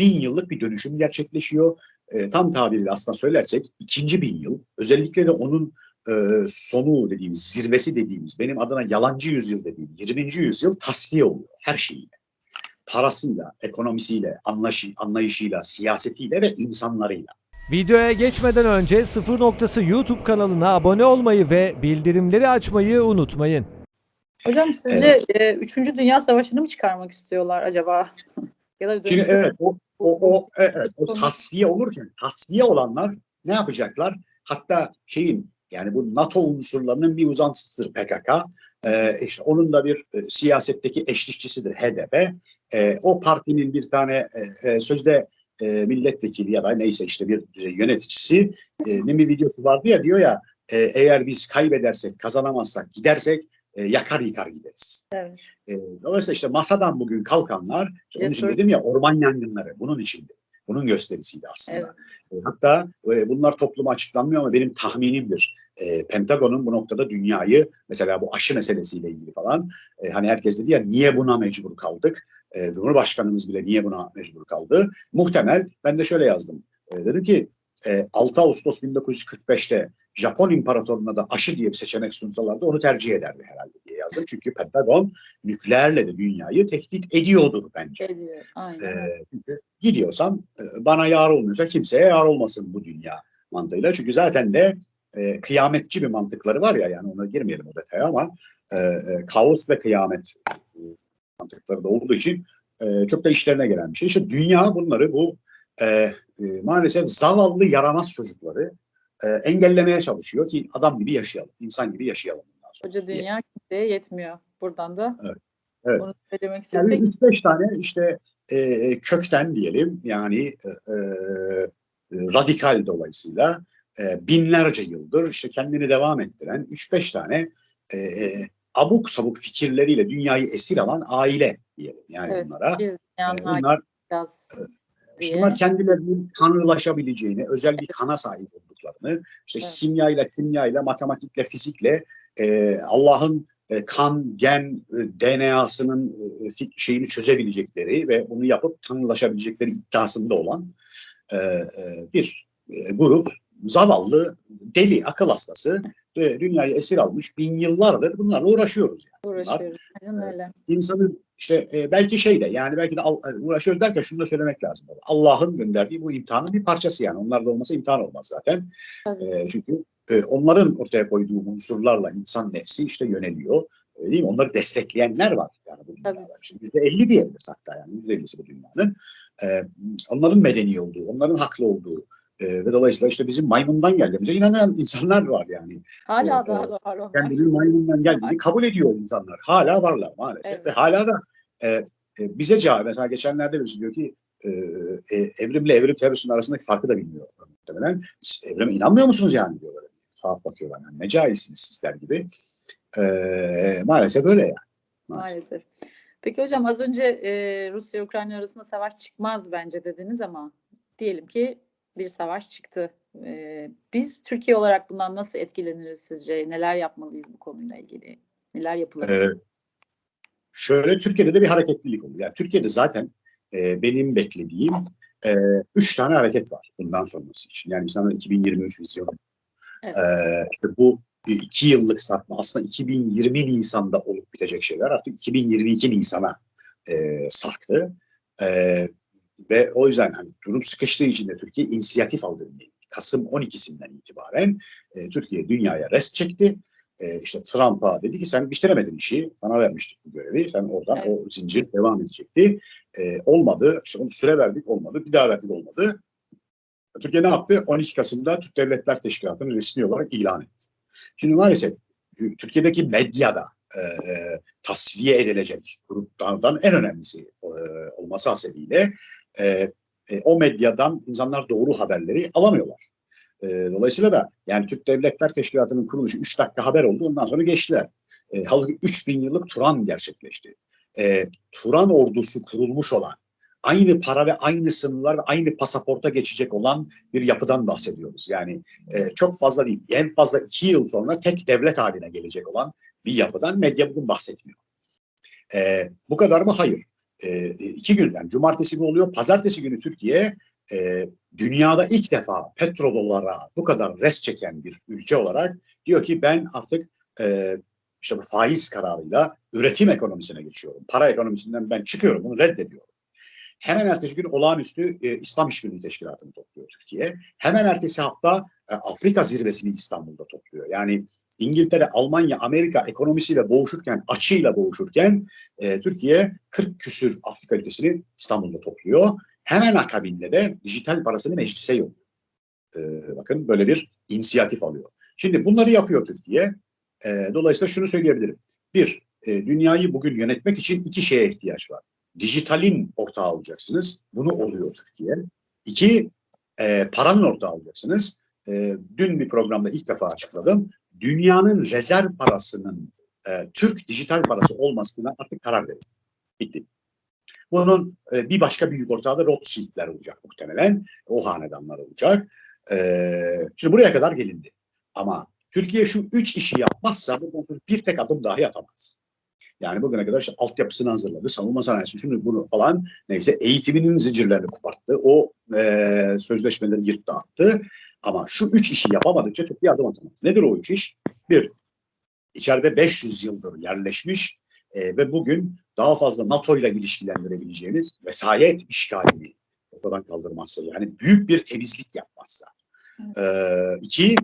bin yıllık bir dönüşüm gerçekleşiyor. E, tam tabiriyle aslında söylersek ikinci bin yıl özellikle de onun e, sonu dediğimiz zirvesi dediğimiz benim adına yalancı yüzyıl dediğim 20. yüzyıl tasfiye oluyor her şeyiyle. Parasıyla, ekonomisiyle, anlaşı, anlayışıyla, siyasetiyle ve insanlarıyla. Videoya geçmeden önce Sıfır Noktası YouTube kanalına abone olmayı ve bildirimleri açmayı unutmayın. Hocam sizce e, 3. Dünya Savaşı'nı mı çıkarmak istiyorlar acaba? ya da Şimdi evet o, o, o, evet, o tasfiye olurken tasfiye olanlar ne yapacaklar? Hatta şeyin yani bu NATO unsurlarının bir uzantısıdır PKK. Ee, işte onun da bir e, siyasetteki eşlikçisidir HDP. Ee, o partinin bir tane e, e, sözde e, milletvekili ya da neyse işte bir e, yöneticisi e, ne bir videosu vardı ya diyor ya e, eğer biz kaybedersek kazanamazsak gidersek e, yakar yıkar gideriz. Evet. E, dolayısıyla işte masadan bugün kalkanlar, işte onun için dedim ya orman yangınları bunun içinde. Bunun gösterisiydi aslında. E, hatta e, bunlar topluma açıklanmıyor ama benim tahminimdir. E, Pentagon'un bu noktada dünyayı mesela bu aşı meselesiyle ilgili falan e, hani herkes dedi ya niye buna mecbur kaldık? E, Cumhurbaşkanımız bile niye buna mecbur kaldı? Muhtemel ben de şöyle yazdım. E, dedim ki e, 6 Ağustos 1945'te Japon İmparatorluğu'na da aşı diye bir seçenek sunsalardı onu tercih ederdi herhalde diye yazdım. Çünkü Pentagon nükleerle de dünyayı tehdit ediyordur bence. Ediyor. Aynen. Ee, çünkü gidiyorsam e, bana yar olmuyorsa kimseye yar olmasın bu dünya mantığıyla. Çünkü zaten de e, kıyametçi bir mantıkları var ya yani ona girmeyelim o detaya ama e, e, kaos ve kıyamet e, mantıkları da olduğu için e, çok da işlerine gelen bir şey. İşte dünya bunları bu e, e, maalesef zavallı yaramaz çocukları e, engellemeye çalışıyor ki adam gibi yaşayalım, insan gibi yaşayalım. bundan sonra. Koca dünya kimseye yetmiyor. Buradan da Evet, evet. bunu söylemek Yani istedik. 3-5 tane işte e, kökten diyelim yani e, e, radikal dolayısıyla e, binlerce yıldır işte kendini devam ettiren 3-5 tane e, e, abuk sabuk fikirleriyle dünyayı esir alan aile diyelim yani Evet, bunlara. Biz E, dünyanın bunlar, biraz işte diye. bunlar kendilerinin tanrılaşabileceğini, özel bir kana sahip olduklarını, işte Evet. simyayla, kimyayla, matematikle, fizikle e, Allah'ın e, kan, gen, e, DNA'sının e, şeyini çözebilecekleri ve bunu yapıp tanrılaşabilecekleri iddiasında olan e, e, bir e, grup zavallı, deli, akıl hastası e, dünyayı esir almış bin yıllardır bunlarla uğraşıyoruz. Yani. uğraşıyoruz. Aynen öyle. İnsanın işte e, belki şey de yani belki de al- uğraşıyoruz derken şunu da söylemek lazım. Allah'ın gönderdiği bu imtihanın bir parçası yani. Onlar da olmasa imtihan olmaz zaten. Tabii. E, çünkü e, onların ortaya koyduğu unsurlarla insan nefsi işte yöneliyor. E, değil mi? Onları destekleyenler var yani bu dünyada. Şimdi yüzde elli diyebiliriz hatta yani yüzde ellisi bu dünyanın. E, onların medeni olduğu, onların haklı olduğu e, ve dolayısıyla işte bizim maymundan geldiğimize inanan insanlar var yani. Hala Evet, da evet. var onlar. Kendinin maymundan geldiğini kabul ediyor insanlar. Hala varlar maalesef Evet. ve hala da e, e, bize cevap mesela geçenlerde birisi diyor ki e, e, evrimle evrim teorisinin arasındaki farkı da bilmiyor muhtemelen. Evrime inanmıyor musunuz yani diyor böyle. Tuhaf bakıyorlar. Yani ne cahilsiniz sizler gibi. E, maalesef öyle yani. Maalesef. Maalesef. Peki hocam az önce e, Rusya Ukrayna arasında savaş çıkmaz bence dediniz ama diyelim ki bir savaş çıktı. E, biz Türkiye olarak bundan nasıl etkileniriz sizce? Neler yapmalıyız bu konuyla ilgili? Neler yapılabilir? Ee, şöyle Türkiye'de de bir hareketlilik oldu. Yani Türkiye'de zaten e, benim beklediğim e, üç tane hareket var bundan sonrası için. Yani insanlar 2023 vizyonu. Evet. Ee, işte bu iki yıllık sarkma aslında 2020 Nisan'da olup bitecek şeyler artık 2022 Nisan'a e, sarktı. E, ve o yüzden hani durum sıkıştığı için de Türkiye inisiyatif aldı. Kasım 12'sinden itibaren e, Türkiye dünyaya rest çekti. E, işte Trump'a dedi ki sen bitiremedin işi. Bana vermiştik bu görevi. Sen oradan Evet. o zincir devam edecekti. E, olmadı. İşte onu süre verdik olmadı. Bir daha verdik olmadı. Türkiye ne yaptı? 12 Kasım'da Türk Devletler Teşkilatı'nı resmi olarak ilan etti. Şimdi maalesef Türkiye'deki medyada e, e, tasfiye edilecek gruplardan en önemlisi e, olması hasebiyle e, e, o medyadan insanlar doğru haberleri alamıyorlar. E, dolayısıyla da yani Türk Devletler Teşkilatı'nın kuruluşu 3 dakika haber oldu ondan sonra geçtiler. E, halbuki 3000 yıllık Turan gerçekleşti. E, Turan ordusu kurulmuş olan aynı para ve aynı sınırlar ve aynı pasaporta geçecek olan bir yapıdan bahsediyoruz. Yani e, çok fazla değil. En fazla iki yıl sonra tek devlet haline gelecek olan bir yapıdan medya bugün bahsetmiyor. E, bu kadar mı? Hayır. E, iki gün yani cumartesi günü oluyor. Pazartesi günü Türkiye e, dünyada ilk defa petrodolara bu kadar res çeken bir ülke olarak diyor ki ben artık e, işte bu faiz kararıyla üretim ekonomisine geçiyorum. Para ekonomisinden ben çıkıyorum. Bunu reddediyorum. Hemen ertesi gün olağanüstü e, İslam İşbirliği Teşkilatı'nı topluyor Türkiye. Hemen ertesi hafta e, Afrika zirvesini İstanbul'da topluyor. Yani İngiltere, Almanya, Amerika ekonomisiyle boğuşurken, açıyla boğuşurken e, Türkiye 40 küsür Afrika ülkesini İstanbul'da topluyor. Hemen akabinde de dijital parasını meclise yolluyor. E, bakın böyle bir inisiyatif alıyor. Şimdi bunları yapıyor Türkiye. E, dolayısıyla şunu söyleyebilirim. Bir, e, dünyayı bugün yönetmek için iki şeye ihtiyaç var. Dijitalin ortağı olacaksınız. Bunu oluyor Türkiye. İki, e, paranın ortağı olacaksınız. E, dün bir programda ilk defa açıkladım. Dünyanın rezerv parasının e, Türk dijital parası olmasına artık karar verildi. Bitti. Bunun e, bir başka büyük ortağı da Rothschild'ler olacak muhtemelen. O hanedanlar olacak. E, şimdi buraya kadar gelindi. Ama Türkiye şu üç işi yapmazsa bir tek adım dahi atamaz. Yani bugüne kadar işte altyapısını hazırladı, savunma sanayisi şunu bunu falan neyse eğitiminin zincirlerini koparttı. O e, sözleşmeleri yırttı attı. Ama şu üç işi yapamadıkça Türkiye adım atamaz. Nedir o üç iş? Bir, içeride 500 yıldır yerleşmiş e, ve bugün daha fazla NATO ile ilişkilendirebileceğimiz vesayet işgalini ortadan kaldırmazsa yani büyük bir temizlik yapmazsa. E, iki,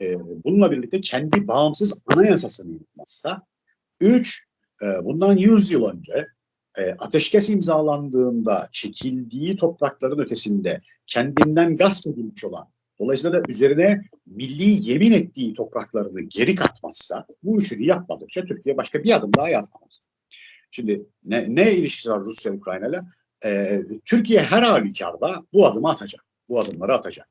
e, bununla birlikte kendi bağımsız anayasasını yapmazsa. Üç, e, bundan 100 yıl önce e, ateşkes imzalandığında çekildiği toprakların ötesinde kendinden gasp edilmiş olan Dolayısıyla da üzerine milli yemin ettiği topraklarını geri katmazsa, bu üçünü yapmadıkça Türkiye başka bir adım daha yapamaz. Şimdi ne, ne ilişkisi var Rusya-Ukrayna ile? Ee, Türkiye her halükarda bu adımı atacak. Bu adımları atacak.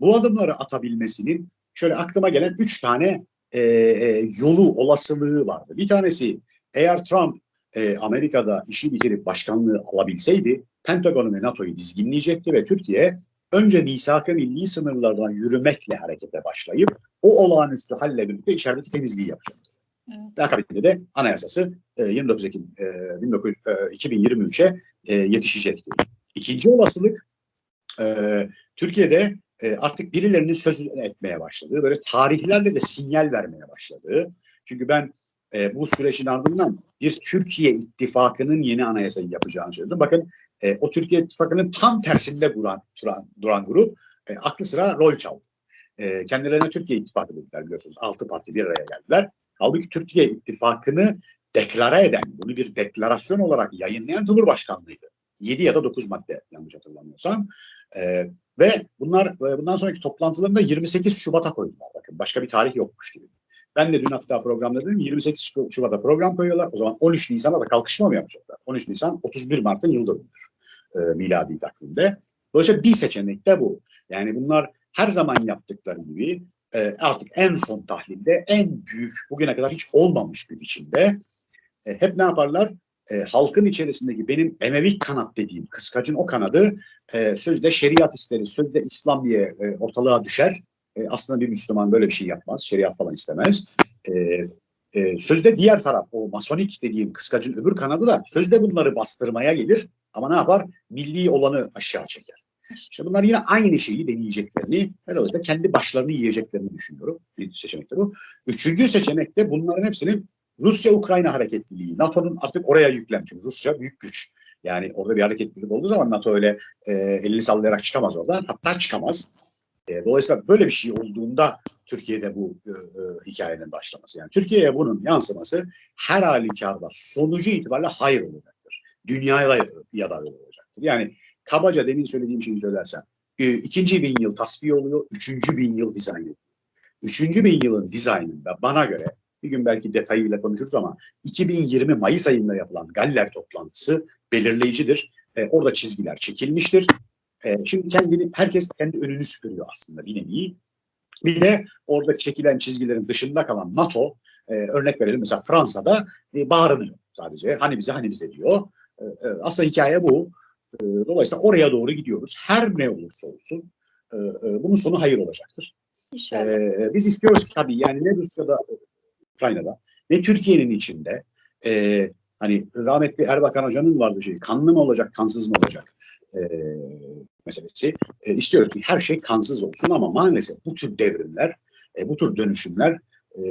Bu adımları atabilmesinin şöyle aklıma gelen üç tane e, e, yolu, olasılığı vardı. Bir tanesi eğer Trump e, Amerika'da işi bitirip başkanlığı alabilseydi Pentagon'u ve NATO'yu dizginleyecekti ve Türkiye önce misak-ı milli sınırlardan yürümekle harekete başlayıp o olağanüstü halle birlikte içerideki temizliği yapacaktı. Evet. Akabinde de anayasası e, 29 Ekim e, 19, e, 2023'e e, yetişecekti. İkinci olasılık e, Türkiye'de e, artık birilerinin sözünü etmeye başladığı, böyle tarihlerle de sinyal vermeye başladığı. Çünkü ben e, bu sürecin ardından bir Türkiye ittifakının yeni anayasayı yapacağını söyledim. Bakın e, o Türkiye ittifakının tam tersinde duran, duran, duran grup e, aklı sıra rol çaldı. E, kendilerine Türkiye ittifakı dediler biliyorsunuz. Altı parti bir araya geldiler. Halbuki Türkiye ittifakını deklare eden, bunu bir deklarasyon olarak yayınlayan Cumhurbaşkanlığıydı. 7 ya da 9 madde yanlış hatırlamıyorsam. E, ve bunlar e, bundan sonraki toplantılarında 28 Şubat'a koydular. Bakın başka bir tarih yokmuş gibi. Ben de dün hatta programda dedim 28 Şubat'a program koyuyorlar. O zaman 13 Nisan'a da kalkışma mı yapacaklar? 13 Nisan 31 Mart'ın yıl dönümüdür e, miladi takvimde. Dolayısıyla bir seçenek de bu. Yani bunlar her zaman yaptıkları gibi e, artık en son tahlilde en büyük bugüne kadar hiç olmamış bir biçimde e, hep ne yaparlar? E, halkın içerisindeki benim Emevi kanat dediğim kıskacın o kanadı e, sözde şeriat isteri, sözde İslam diye e, ortalığa düşer. E, aslında bir Müslüman böyle bir şey yapmaz. Şeriat falan istemez. E, e, sözde diğer taraf o masonik dediğim kıskacın öbür kanadı da sözde bunları bastırmaya gelir. Ama ne yapar? Milli olanı aşağı çeker. İşte bunlar yine aynı şeyi deneyeceklerini dolayısıyla kendi başlarını yiyeceklerini düşünüyorum. Bir seçenek de bu. Üçüncü seçenek de bunların hepsinin Rusya-Ukrayna hareketliliği. NATO'nun artık oraya yüklenmiş. Çünkü Rusya büyük güç. Yani orada bir hareketlilik olduğu zaman NATO öyle e, elini sallayarak çıkamaz oradan. Hatta çıkamaz. E, dolayısıyla böyle bir şey olduğunda Türkiye'de bu e, e, hikayenin başlaması. Yani Türkiye'ye bunun yansıması her halükarda sonucu itibariyle hayır olacaktır. Dünyaya ya da öyle olacaktır. Yani kabaca demin söylediğim şeyi söylersem e, ikinci bin yıl tasfiye oluyor, üçüncü bin yıl dizayn ediyor. Üçüncü bin yılın dizaynında bana göre bir gün belki detayıyla konuşuruz ama 2020 Mayıs ayında yapılan Galler toplantısı belirleyicidir. E, orada çizgiler çekilmiştir. E, şimdi kendini herkes kendi önünü süpürüyor aslında bir nevi. Bir de orada çekilen çizgilerin dışında kalan NATO e, örnek verelim mesela Fransa'da e, bağırınıyor sadece. Hani bize hani bize diyor. E, aslında hikaye bu. E, dolayısıyla oraya doğru gidiyoruz. Her ne olursa olsun e, bunun sonu hayır olacaktır. İnşallah. Biz istiyoruz ki tabii yani ne Rusya'da, Ukrayna'da ne Türkiye'nin içinde Hani rahmetli Erbakan Hoca'nın vardı şeyi, kanlı mı olacak, kansız mı olacak meselesi. İstiyoruz ki her şey kansız olsun ama maalesef bu tür devrimler, bu tür dönüşümler e,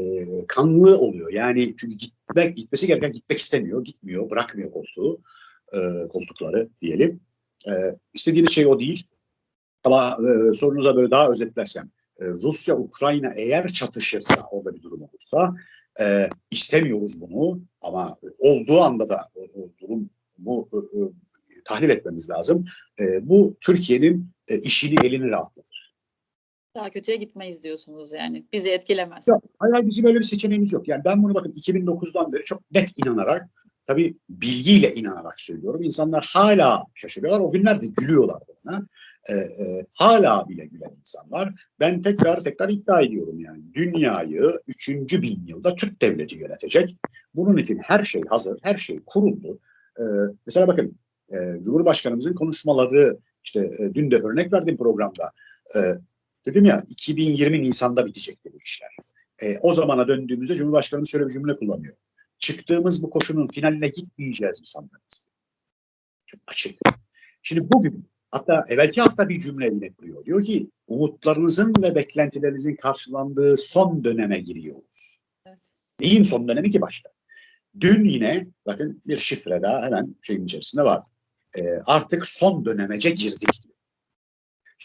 kanlı oluyor. Yani çünkü gitmek, gitmesi gereken gitmek istemiyor, gitmiyor, bırakmıyor koltuğu, e, koltukları diyelim. E, istediğiniz şey o değil. Ama e, sorunuza böyle daha özetlersem, e, Rusya, Ukrayna eğer çatışırsa, orada bir durum olursa, e, istemiyoruz bunu ama olduğu anda da o, o durum bu e, e, tahlil etmemiz lazım. E, bu Türkiye'nin e, işini elini rahatlatır. Daha kötüye gitmeyiz diyorsunuz yani. Bizi etkilemez. Yok, hayır bizim öyle bir seçeneğimiz yok. Yani ben bunu bakın 2009'dan beri çok net inanarak, tabii bilgiyle inanarak söylüyorum. İnsanlar hala şaşırıyorlar. O günlerde gülüyorlar bana. Ee, e, hala bile gülen insan var. Ben tekrar tekrar iddia ediyorum yani. Dünyayı 3. bin yılda Türk devleti yönetecek. Bunun için her şey hazır, her şey kuruldu. Ee, mesela bakın e, Cumhurbaşkanımızın konuşmaları, işte e, dün de örnek verdiğim programda, e, dedim ya 2020 Nisan'da bitecekti bu işler. E, o zamana döndüğümüzde Cumhurbaşkanımız şöyle bir cümle kullanıyor. Çıktığımız bu koşunun finaline gitmeyeceğiz mi sandınız? Çok açık. Şimdi bugün hatta evvelki hafta bir cümle kuruyor. Diyor ki umutlarınızın ve beklentilerinizin karşılandığı son döneme giriyoruz. Evet. Neyin son dönemi ki başka? Dün yine bakın bir şifre daha hemen şeyin içerisinde var. E, artık son dönemece girdik diyor.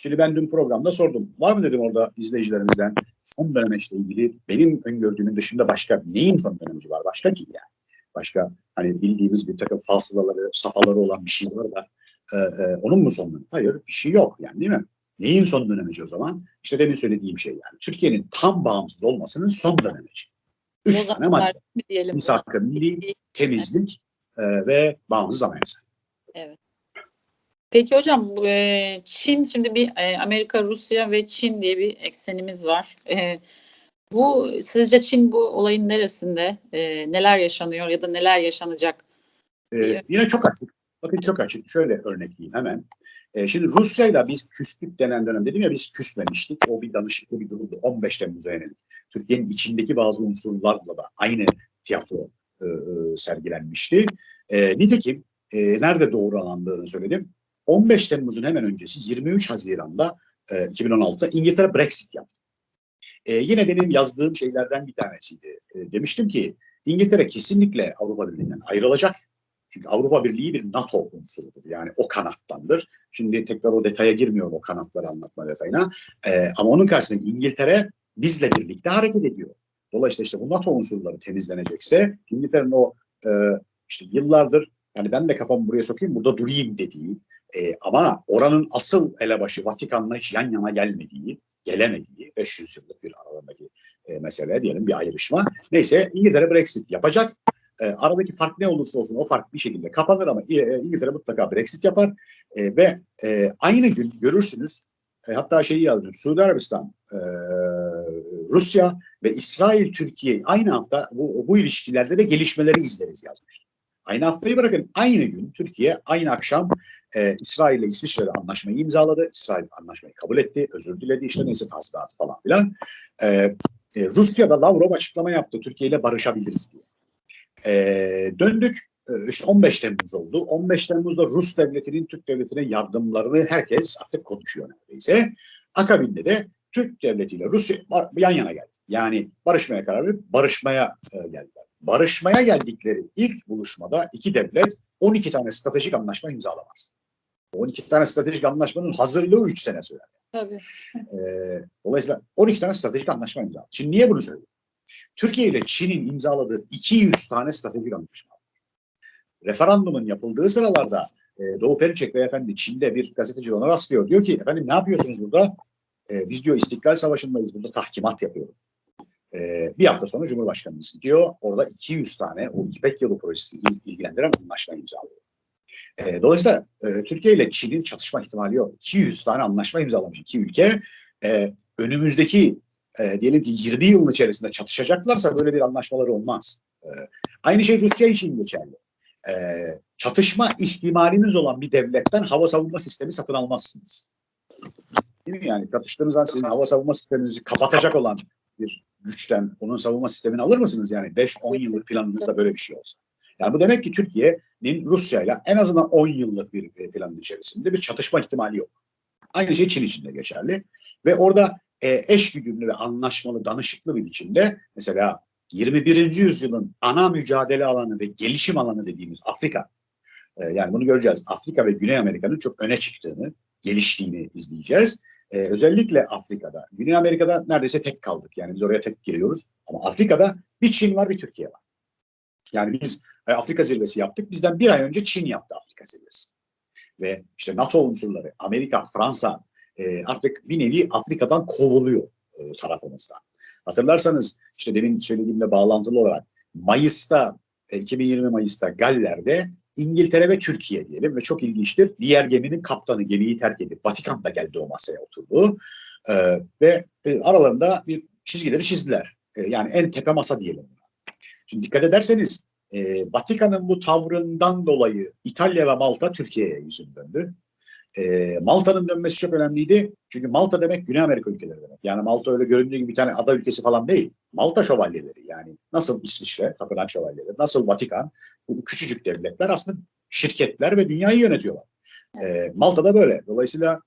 Şimdi ben dün programda sordum. Var mı dedim orada izleyicilerimizden son dönemeçle ilgili benim öngördüğümün dışında başka neyin son dönemeci var? Başka ki yani. Başka hani bildiğimiz bir takım falsılaları, safaları olan bir şey var da e, e, onun mu son dönemi? Hayır bir şey yok yani değil mi? Neyin son dönemeci o zaman? İşte demin söylediğim şey yani. Türkiye'nin tam bağımsız olmasının son dönemeci. Üç tane madde. Misak-ı milli, temizlik e, ve bağımsız anayasa. Evet. Peki hocam e, Çin şimdi bir e, Amerika, Rusya ve Çin diye bir eksenimiz var. E, bu sizce Çin bu olayın neresinde? Neler yaşanıyor ya da neler yaşanacak? Ee, yine çok açık. Bakın çok açık. Şöyle örnekleyeyim hemen. Ee, şimdi Rusya'yla biz küslük denen dönem dedim ya biz küsmemiştik. O bir danışıklı bir durumdu. 15 Temmuz'a yönelik. Türkiye'nin içindeki bazı unsurlarla da aynı tiyatro sergilenmişti. Nitekim nerede doğrulandığını söyledim. 15 Temmuz'un hemen öncesi 23 Haziran'da e, 2016'da İngiltere Brexit yaptı. E, yine benim yazdığım şeylerden bir tanesiydi. E, demiştim ki İngiltere kesinlikle Avrupa Birliği'nden ayrılacak. Çünkü Avrupa Birliği bir NATO unsurudur. Yani o kanattandır. Şimdi tekrar o detaya girmiyorum o kanatları anlatma detayına. Ee, ama onun karşısında İngiltere bizle birlikte hareket ediyor. Dolayısıyla işte bu NATO unsurları temizlenecekse İngiltere'nin o e, işte yıllardır yani ben de kafamı buraya sokayım burada durayım dediği e, ama oranın asıl elebaşı Vatikan'la hiç yan yana gelmediği, gelemediği 500 yıllık bir aralarındaki e, mesele diyelim bir ayrışma. Neyse İngiltere Brexit yapacak. E, aradaki fark ne olursa olsun o fark bir şekilde kapanır ama e, İngiltere mutlaka Brexit yapar E, ve e, aynı gün görürsünüz e, hatta şeyi yazdım Suudi Arabistan, e, Rusya ve İsrail Türkiye aynı hafta bu, bu ilişkilerde de gelişmeleri izleriz yazmıştım. Aynı haftayı bırakın aynı gün Türkiye aynı akşam e, İsrail ile İsviçre'de anlaşmayı imzaladı. İsrail anlaşmayı kabul etti, özür diledi işte neyse tazminatı falan filan. E, e, Rusya'da Lavrov açıklama yaptı Türkiye ile barışabiliriz diye. E, döndük e, işte 15 Temmuz oldu. 15 Temmuz'da Rus devletinin Türk devletine yardımlarını herkes artık konuşuyor neredeyse. Akabinde de Türk devletiyle Rusya yan yana geldi. Yani barışmaya karar verip barışmaya e, geldiler. Barışmaya geldikleri ilk buluşmada iki devlet 12 tane stratejik anlaşma imzalamaz. 12 tane stratejik anlaşmanın hazırlığı 3 sene sürer. Tabii. E, dolayısıyla 12 tane stratejik anlaşma imzaladı. Şimdi niye bunu söylüyorum? Türkiye ile Çin'in imzaladığı 200 tane stratejik anlaşma. var. Referandumun yapıldığı sıralarda e, Doğu Perinçek beyefendi Çin'de bir gazeteci ona rastlıyor. Diyor ki efendim ne yapıyorsunuz burada? E, biz diyor İstiklal Savaşı'ndayız burada tahkimat yapıyoruz. E, bir hafta sonra Cumhurbaşkanımız gidiyor. Orada 200 tane o İpek Yolu projesi il- ilgilendiren anlaşma imzalıyor. E, dolayısıyla e, Türkiye ile Çin'in çatışma ihtimali yok. 200 tane anlaşma imzalamış iki ülke. E, önümüzdeki e, diyelim ki 20 yılın içerisinde çatışacaklarsa böyle bir anlaşmaları olmaz. E, aynı şey Rusya için geçerli. E, çatışma ihtimaliniz olan bir devletten hava savunma sistemi satın almazsınız. Değil mi? Yani çatıştığınız an sizin hava savunma sisteminizi kapatacak olan bir güçten onun savunma sistemini alır mısınız? Yani 5-10 yıllık planınızda böyle bir şey olsa. Yani bu demek ki Türkiye'nin Rusya'yla en azından 10 yıllık bir planın içerisinde bir çatışma ihtimali yok. Aynı şey Çin için de geçerli. Ve orada e, eşgüdümlü ve anlaşmalı, danışıklı bir biçimde mesela 21. yüzyılın ana mücadele alanı ve gelişim alanı dediğimiz Afrika. e, yani bunu göreceğiz. Afrika ve Güney Amerika'nın çok öne çıktığını, geliştiğini izleyeceğiz. E, özellikle Afrika'da, Güney Amerika'da neredeyse tek kaldık. Yani biz oraya tek giriyoruz. Ama Afrika'da bir Çin var, bir Türkiye var. Yani biz e, Afrika zirvesi yaptık. Bizden bir ay önce Çin yaptı Afrika zirvesi. Ve işte NATO unsurları, Amerika, Fransa e, artık bir nevi Afrika'dan kovuluyor e, tarafımızdan. Hatırlarsanız işte demin söylediğimle bağlantılı olarak Mayıs'ta, e, 2020 Mayıs'ta Galler'de İngiltere ve Türkiye diyelim ve çok ilginçtir. Diğer geminin kaptanı gemiyi terk edip Vatikan'da geldi o masaya oturdu. E, ve e, aralarında bir çizgileri çizdiler. E, yani en tepe masa diyelim. Şimdi dikkat ederseniz e, Vatikan'ın bu tavrından dolayı İtalya ve Malta Türkiye'ye yüzünü döndü. E, Malta'nın dönmesi çok önemliydi. Çünkü Malta demek Güney Amerika ülkeleri demek. Yani Malta öyle göründüğü gibi bir tane ada ülkesi falan değil. Malta şövalyeleri yani nasıl İsviçre, Tapınak şövalyeleri, nasıl Vatikan bu küçücük devletler aslında şirketler ve dünyayı yönetiyorlar. E, Malta da böyle. Dolayısıyla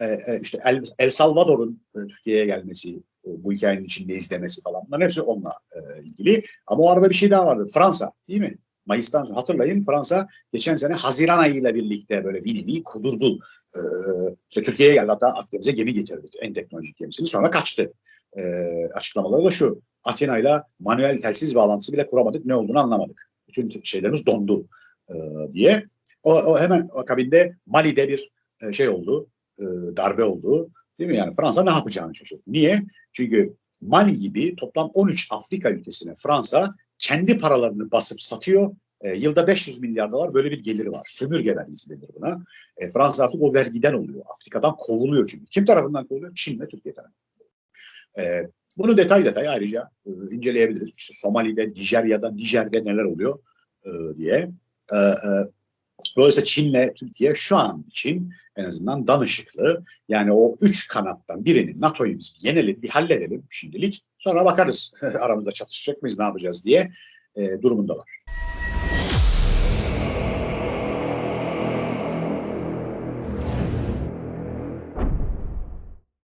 e, e, işte El, El Salvador'un e, Türkiye'ye gelmesi, e, bu hikayenin içinde izlemesi falan bunların hepsi onunla e, ilgili. Ama o arada bir şey daha vardı. Fransa değil mi? Mayıs'tan sonra hatırlayın Fransa geçen sene Haziran ayıyla birlikte böyle bir nevi kudurdu. Ee, işte Türkiye'ye geldi hatta Akdeniz'e gemi getirdi en teknolojik gemisini sonra kaçtı. Ee, açıklamaları da şu Atina'yla manuel telsiz bağlantısı bile kuramadık ne olduğunu anlamadık. Bütün şeylerimiz dondu e, diye. O, o hemen akabinde Mali'de bir e, şey oldu e, darbe oldu. Değil mi? Yani Fransa ne yapacağını şaşırdı. Niye? Çünkü Mali gibi toplam 13 Afrika ülkesine Fransa kendi paralarını basıp satıyor. E, yılda 500 milyar dolar böyle bir geliri var. Sömürge vergisi denir buna. E, Fransa artık o vergiden oluyor. Afrika'dan kovuluyor çünkü. Kim tarafından kovuluyor? Çin ve Türkiye tarafından. E, bunu detay detay ayrıca e, inceleyebiliriz. İşte Somali'de, Nijerya'da, Nijer'de neler oluyor e, diye. E, Dolayısıyla Çin'le Türkiye şu an için en azından danışıklı. Yani o üç kanattan birini NATO'yu biz yenelim, bir halledelim şimdilik. Sonra bakarız aramızda çatışacak mıyız, ne yapacağız diye e, durumundalar.